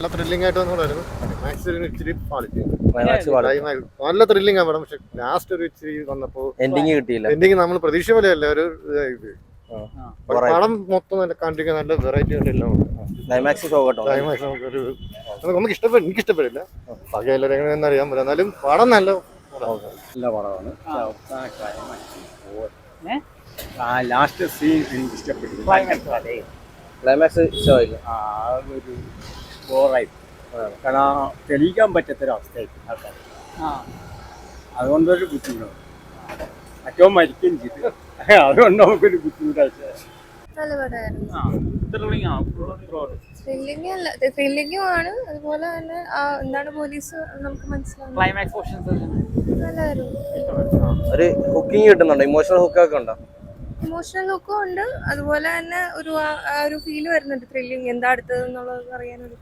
നല്ല ത്രില്ലിംഗ് ആയിട്ട് വന്നോളായിരുന്നു ഒരു ഇച്ചിരി ക്ലൈമാക്സ് നല്ല ത്രില്ലിംഗ് ആ പടം പക്ഷെ ലാസ്റ്റ് ഒരു ഇച്ചിരി വന്നപ്പോ എൻഡിങ് കിട്ടിയില്ല. എൻഡിങ് നമ്മൾ പ്രതീക്ഷ പോലെയല്ല ഒരു. പടം മൊത്തം നല്ല കണ്ടിരിക്കാൻ നല്ല വെറൈറ്റി എല്ലാം ക്ലൈമാക്സ് ക്ലൈമാക്സ് നമുക്കൊരു നമുക്ക് ഇഷ്ടപ്പെടും എനിക്ക് ഇഷ്ടപ്പെടില്ല. ബാക്കി എല്ലാവരും എങ്ങനെയാണെന്ന് അറിയാൻ പറ്റില്ല. എന്നാലും പടം നല്ല പടമാണ്. നല്ല പടമാണ്. അവസാന ക്ലൈമാക്സ് ആ ലാസ്റ്റ് സീൻ എനിക്ക് ഇഷ്ടപ്പെട്ടു. ക്ലൈമാക്സ് ഇഷ്ടമായില്ല ആ ഒരു ബോറായി കാരണം ആ തെളിയിക്കാൻ പറ്റാത്തൊരവസ്ഥയായി ആൾക്കാർ അതുകൊണ്ടൊരു ബുദ്ധിമുട്ടാണ്. മറ്റോ മരിക്കുകയും ചെയ്തു. അതുകൊണ്ട് നമുക്കൊരു ബുദ്ധിമുട്ടായി ത്രില്ലിംഗ് ആണ്. അതുപോലെ തന്നെ ആ എന്താണ് പോലീസ് നമുക്ക് മനസ്സിലാവും ഒരു ഹുക്കിംഗ് കിട്ടുന്നുണ്ടോ? ഇമോഷണൽ ഹുക്കൊക്കെ ഉണ്ടോ? ഇമോഷണൽ ഹുക്കും ഉണ്ട്. അതുപോലെ തന്നെ ഒരു ഒരു ഫീൽ വരുന്നുണ്ട് ത്രില്ലിംഗ് എന്താ അടുത്തത് എന്നുള്ളത് അറിയാനൊരു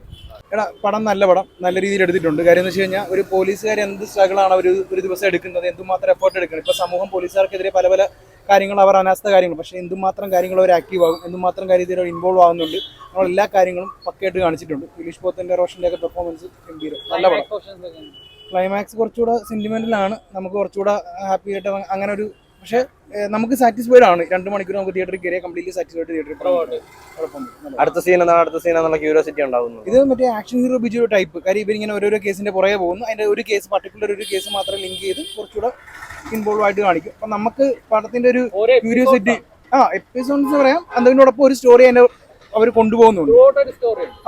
എടാ പടം നല്ല പടം നല്ല രീതിയിൽ എടുത്തിട്ടുണ്ട്. കാര്യം എന്ന് വെച്ച് കഴിഞ്ഞാൽ ഒരു പോലീസുകാർ എന്ത് സ്ട്രഗിൾ ആണ് അവർ ഒരു ദിവസം എടുക്കുന്നത്? എന്തുമാത്രം എഫേർട്ട് എടുക്കുന്നത് ഇപ്പൊ സമൂഹം പോലീസുകാർക്കെതിരെ പല പല കാര്യങ്ങൾ അവർ അനാസ്ഥ കാര്യങ്ങൾ പക്ഷേ എന്തുമാത്രം കാര്യങ്ങൾ അവർ ആക്റ്റീവ് ആകും എന്തുമാത്രം കാര്യത്തിൽ അവർ ഇൻവോൾവ് ആകുന്നുണ്ട് നമ്മൾ എല്ലാ കാര്യങ്ങളും പക്കയായിട്ട് കാണിച്ചിട്ടുണ്ട്. ഫിലിഷ് പോത്തിന്റെ റോഷന്റെ ഒക്കെ പെർഫോമൻസ് ഗംഭീരം. നല്ല പടം. ക്ലൈമാക്സ് കുറച്ചുകൂടെ സെന്റിമെന്റൽ ആണ്. നമുക്ക് കുറച്ചുകൂടെ ഹാപ്പി ആയിട്ട് അങ്ങനെ ഒരു പക്ഷേ നമുക്ക് സാറ്റിസ്ഫൈഡ് ആണ്. രണ്ട് മണിക്കൂർ നമുക്ക് തിയേറ്ററിൽ കയറിയ കംപ്ലീറ്റ്ലി സാറ്റിസ്ഫൈഡ് തിയേറ്ററിൽ അടുത്ത സീൻ എന്താണ്? അടുത്ത സീൻ എന്നുള്ള ക്യൂരിയോസിറ്റി ഉണ്ടാവുന്നത് ഇത് മറ്റേ ആക്ഷൻ ഹീറോ ബിജു ടൈപ്പ് കാര്യം ഇവർ ഇങ്ങനെ ഓരോരോ കേസിന്റെ പുറകെ പോകുന്നു. അതിന്റെ ഒരു കേസ് പർട്ടിക്കുലർ ഒരു കേസ് മാത്രം ലിങ്ക് ചെയ്ത് കുറച്ചുകൂടെ ഇൻവോൾവ് ആയിട്ട് കാണിക്കും. അപ്പൊ നമുക്ക് പടത്തിന്റെ ഒരു ക്യൂരിയോസിറ്റി ആ എപ്പിസോഡ്സ് പറയാം അതിനോടൊപ്പം ഒരു സ്റ്റോറി അതിന്റെ അവർ കൊണ്ടുപോകുന്നുണ്ട്.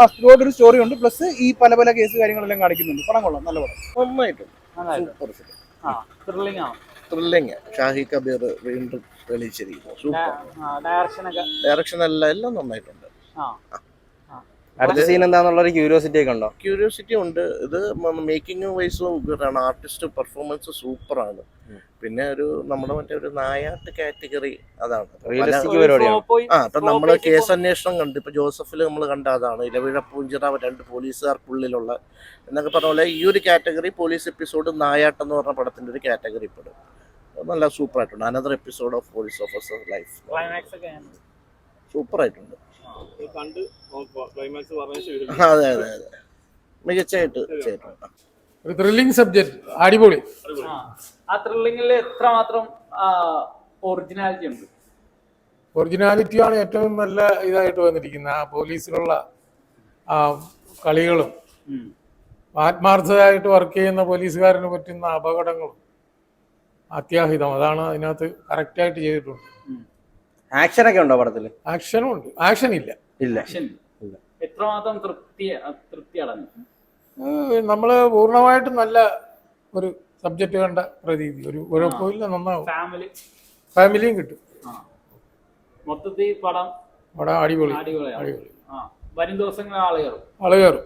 ആ സ്റ്റോറി ഒരു സ്റ്റോറി ഉണ്ട്. പ്ലസ് ഈ പല പല കേസ് കാര്യങ്ങളെല്ലാം കാണിക്കുന്നുണ്ട്. പടം കൊള്ളാം. നല്ല പടം. നന്നായിട്ടുണ്ട്. സൂപ്പർ ത്രില്ലിംഗ് ആണ്. ത്രില്ലിങ്. ഷാഹി കബീർ വീണ്ടും തെളിയിച്ചിരിക്കുന്നു സൂപ്പർ ഡയറക്ഷൻ ഡയറക്ഷൻ എല്ലാം എല്ലാം നന്നായിട്ടുണ്ട്. ആ. അടുത്ത സീൻ എന്താന്നുള്ള ഒരു ക്യൂരിയോസിറ്റി ഒക്കെ ഉണ്ടോ? ക്യൂരിയോസിറ്റി ഉണ്ട്. ഇത് മേക്കിംഗ് വൈസ് ഗുഡാണ് ആർട്ടിസ്റ്റ് പെർഫോമൻസ് സൂപ്പറാണ് പിന്നെ ഒരു നമ്മുടെ മറ്റേ ഒരു നായാട്ട് കാറ്റഗറി അതാണ്. ആ ഇപ്പൊ നമ്മൾ കേസ് അന്വേഷണം കണ്ട്. ഇപ്പൊ ജോസഫിൽ നമ്മൾ കണ്ട അതാണ്. ഇലവിഴ പൂഞ്ചിറ രണ്ട് പോലീസുകാർക്കുള്ളിലുള്ള എന്നൊക്കെ പറഞ്ഞ പോലെ ഈ ഒരു കാറ്റഗറി പോലീസ് എപ്പിസോഡ് നായാട്ട് എന്ന് പറഞ്ഞ പടത്തിന്റെ ഒരു കാറ്റഗറി പെടും നല്ല സൂപ്പർ ആയിട്ടുണ്ട് another episode of police officer life climax ഒക്കെ ആണ്. സൂപ്പർ ആയിട്ടുണ്ട് കണ്ട് ക്ലൈമാക്സ് പറഞ്ഞ ശരി. അതെ അതെ അതെ. മികച്ചായിട്ട് ചെയ്തിട്ടുണ്ട്. ഒരു ത്രില്ലിംഗ് സബ്ജക്ട് അടിപൊളി. ആ. ത്രില്ലിംഗിൽ എത്രമാത്രം ഒറിജിനാലിറ്റി ഉണ്ട്? ഒറിജിനാലിറ്റിയാണ് ഏറ്റവും നല്ല ഇതായിട്ട് വന്നിരിക്കുന്നത്. ആ പോലീസിലുള്ള ആ കളികളും ആത്മാർത്ഥതയായിട്ട് ആത്മാർത്ഥമായിട്ട് വർക്ക് ചെയ്യുന്ന പോലീസുകാരന് പറ്റുന്ന അപകടങ്ങളും. അത്യാഹിതം. അതാണ് അതിനകത്ത് കറക്റ്റായിട്ട് ചെയ്തിട്ടുണ്ട്. ആക്ഷൻ ഒക്കെ ഉണ്ടോ പടത്തിൽ? ആക്ഷനും ഉണ്ട് ആക്ഷൻ ഇല്ല ഇല്ല. നമ്മൾ എത്രമാത്രം തൃപ്തി തൃപ്തി അടങ്ങും നമ്മൾ പൂർണമായിട്ടും നല്ല ഒരു സബ്ജക്റ്റ് കണ്ട പ്രതീതി. ഒരു കുഴപ്പമില്ല നന്നാവും. ഫാമിലി ഫാമിലിയും കിട്ടും. മൊത്തത്തിൽ പടം പടം അടിപൊളി. അടിപൊളി. ആ. വരും ദിവസങ്ങളിൽ ആൾ കയറും. ആൾ കയറും.